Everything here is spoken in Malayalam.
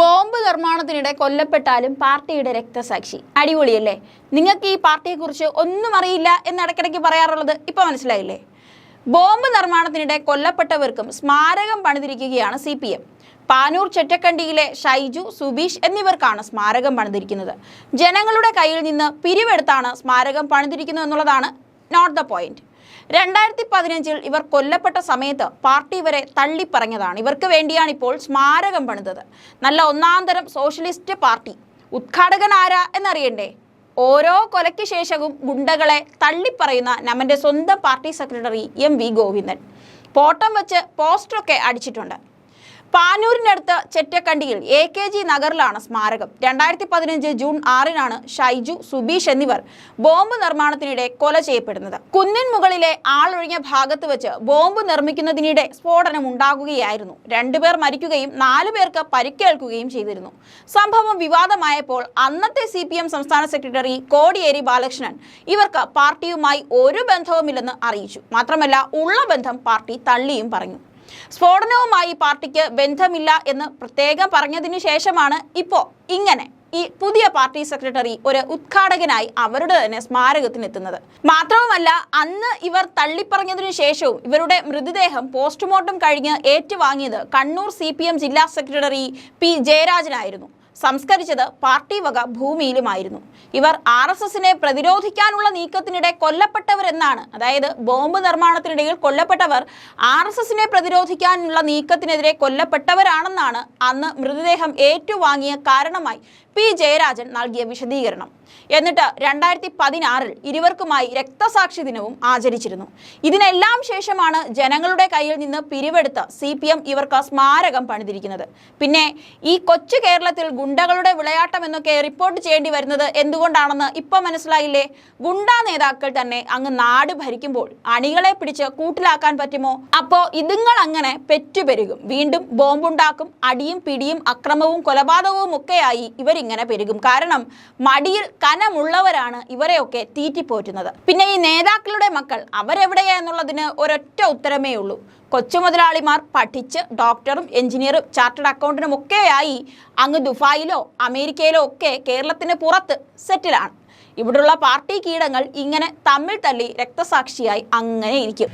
ബോംബ് നിർമ്മാണത്തിനിടെ കൊല്ലപ്പെട്ടാലും പാർട്ടിയുടെ രക്തസാക്ഷി. അടിപൊളിയല്ലേ? നിങ്ങൾക്ക് ഈ പാർട്ടിയെ കുറിച്ച് ഒന്നും അറിയില്ല എന്ന് ഇടയ്ക്കിടയ്ക്ക് പറയാറുള്ളത് ഇപ്പൊ മനസ്സിലായില്ലേ? ബോംബ് നിർമ്മാണത്തിനിടെ കൊല്ലപ്പെട്ടവർക്കും സ്മാരകം പണിതിരിക്കുകയാണ് സി പി എം. പാനൂർ ചെറ്റക്കണ്ടിയിലെ ഷൈജു സുബീഷ് എന്നിവർക്കാണ് സ്മാരകം പണിതിരിക്കുന്നത്. ജനങ്ങളുടെ കയ്യിൽ നിന്ന് പിരിവെടുത്താണ് സ്മാരകം പണിതിരിക്കുന്നു എന്നുള്ളതാണ് നോട്ട് ദ പോയിന്റ്. രണ്ടായിരത്തി പതിനഞ്ചിൽ ഇവർ കൊല്ലപ്പെട്ട സമയത്ത് പാർട്ടി വരെ തള്ളിപ്പറഞ്ഞതാണ്. ഇവർക്ക് വേണ്ടിയാണ് ഇപ്പോൾ സ്മാരകം പണിതത്. നല്ല ഒന്നാന്തരം സോഷ്യലിസ്റ്റ് പാർട്ടി. ഉദ്ഘാടകൻ ആരാ എന്നറിയണ്ടേ? ഓരോ കൊലയ്ക്ക് ശേഷവും ഗുണ്ടകളെ തള്ളിപ്പറയുന്ന നമ്മന്റെ സ്വന്തം party secretary M V Govindan. പോട്ടം വെച്ച് പോസ്റ്ററൊക്കെ അടിച്ചിട്ടുണ്ട്. പാനൂരിനടുത്ത് ചെറ്റക്കണ്ടിയിൽ എ കെ ജി നഗറിലാണ് സ്മാരകം. രണ്ടായിരത്തി പതിനഞ്ച് ജൂൺ ആറിനാണ് ഷൈജു സുബീഷ് എന്നിവർ ബോംബ് നിർമ്മാണത്തിനിടെ കൊല ചെയ്യപ്പെടുന്നത്. കുന്നിൻ മുകളിലെ ആളൊഴിഞ്ഞ ഭാഗത്ത് വെച്ച് ബോംബ് നിർമ്മിക്കുന്നതിനിടെ സ്ഫോടനം ഉണ്ടാകുകയായിരുന്നു. രണ്ടുപേർ മരിക്കുകയും നാലു പേർക്ക് പരിക്കേൽക്കുകയും ചെയ്തിരുന്നു. സംഭവം വിവാദമായപ്പോൾ അന്നത്തെ സി സംസ്ഥാന സെക്രട്ടറി കോടിയേരി ബാലകൃഷ്ണൻ ഇവർക്ക് പാർട്ടിയുമായി ഒരു ബന്ധവുമില്ലെന്ന് അറിയിച്ചു. മാത്രമല്ല ഉള്ള ബന്ധം പാർട്ടി തള്ളിയും പറഞ്ഞു. സ്ഫോടനവുമായി പാർട്ടിക്ക് ബന്ധമില്ല എന്ന് പ്രത്യേകം പറഞ്ഞതിന് ശേഷമാണ് ഇപ്പോൾ ഇങ്ങനെ ഈ പുതിയ പാർട്ടി സെക്രട്ടറി ഒരു ഉദ്ഘാടകനായി അവരുടെ തന്നെ സ്മാരകത്തിനെത്തുന്നത്. മാത്രവുമല്ല അന്ന് ഇവർ തള്ളിപ്പറഞ്ഞതിനു ശേഷവും ഇവരുടെ മൃതദേഹം പോസ്റ്റ്മോർട്ടം കഴിഞ്ഞ് ഏറ്റുവാങ്ങിയത് കണ്ണൂർ സി ജില്ലാ സെക്രട്ടറി പി ജയരാജനായിരുന്നു. സംസ്കരിച്ചത് പാർട്ടി വക ഭൂമിയിലുമായിരുന്നു. ഇവർ ആർ എസ് എസിനെ പ്രതിരോധിക്കാനുള്ള നീക്കത്തിനിടെ കൊല്ലപ്പെട്ടവരെന്നാണ്. അതായത് ബോംബ് നിർമ്മാണത്തിനിടയിൽ കൊല്ലപ്പെട്ടവർ ആർ എസ് എസിനെ പ്രതിരോധിക്കാനുള്ള നീക്കത്തിനെതിരെ കൊല്ലപ്പെട്ടവരാണെന്നാണ് അന്ന് മൃതദേഹം ഏറ്റുവാങ്ങിയ കാരണമായി പി ജയരാജൻ നൽകിയ വിശദീകരണം. എന്നിട്ട് രണ്ടായിരത്തി പതിനാറിൽ ഇരുവർക്കുമായി രക്തസാക്ഷി ദിനവും ആചരിച്ചിരുന്നു. ഇതിനെല്ലാം ശേഷമാണ് ജനങ്ങളുടെ കയ്യിൽ നിന്ന് പിരിവെടുത്ത് സി പി എം ഇവർക്ക് സ്മാരകം പണിതിരിക്കുന്നത്. പിന്നെ ഈ കൊച്ചു കേരളത്തിൽ ഗുണ്ടകളുടെ വിളയാട്ടം എന്നൊക്കെ റിപ്പോർട്ട് ചെയ്യേണ്ടി വരുന്നത് എന്തുകൊണ്ടാണെന്ന് ഇപ്പൊ മനസ്സിലായില്ലേ? ഗുണ്ടാ നേതാക്കൾ തന്നെ അങ്ങ് നാട് ഭരിക്കുമ്പോൾ അണികളെ പിടിച്ച് കൂട്ടിലാക്കാൻ പറ്റുമോ? അപ്പോ ഇതുങ്ങൾ അങ്ങനെ പെറ്റുപെരുകും. വീണ്ടും ബോംബുണ്ടാക്കും അടിയും പിടിയും അക്രമവും കൊലപാതകവും ഒക്കെയായി ഇവരിങ്ങനെ പെരുകും. കാരണം മടിയിൽ കനമുള്ളവരാണ് ഇവരെയൊക്കെ തീറ്റിപ്പോറ്റുന്നത്. പിന്നെ ഈ നേതാക്കളുടെ മക്കൾ അവരെവിടെയാ എന്നുള്ളതിന് ഒരൊറ്റ ഉത്തരമേ ഉള്ളൂ. കൊച്ചു മുതലാളിമാർ പഠിച്ച് ഡോക്ടറും എഞ്ചിനീയറും ചാർട്ടേഡ് അക്കൗണ്ടിനും ഒക്കെയായി അങ്ങ് ദുബായിലോ അമേരിക്കയിലോ ഒക്കെ കേരളത്തിന് പുറത്ത് സെറ്റിലാണ്. ഇവിടുള്ള പാർട്ടി കീടങ്ങൾ ഇങ്ങനെ തമ്മിൽ തല്ലി രക്തസാക്ഷിയായി അങ്ങനെ ഇരിക്കും.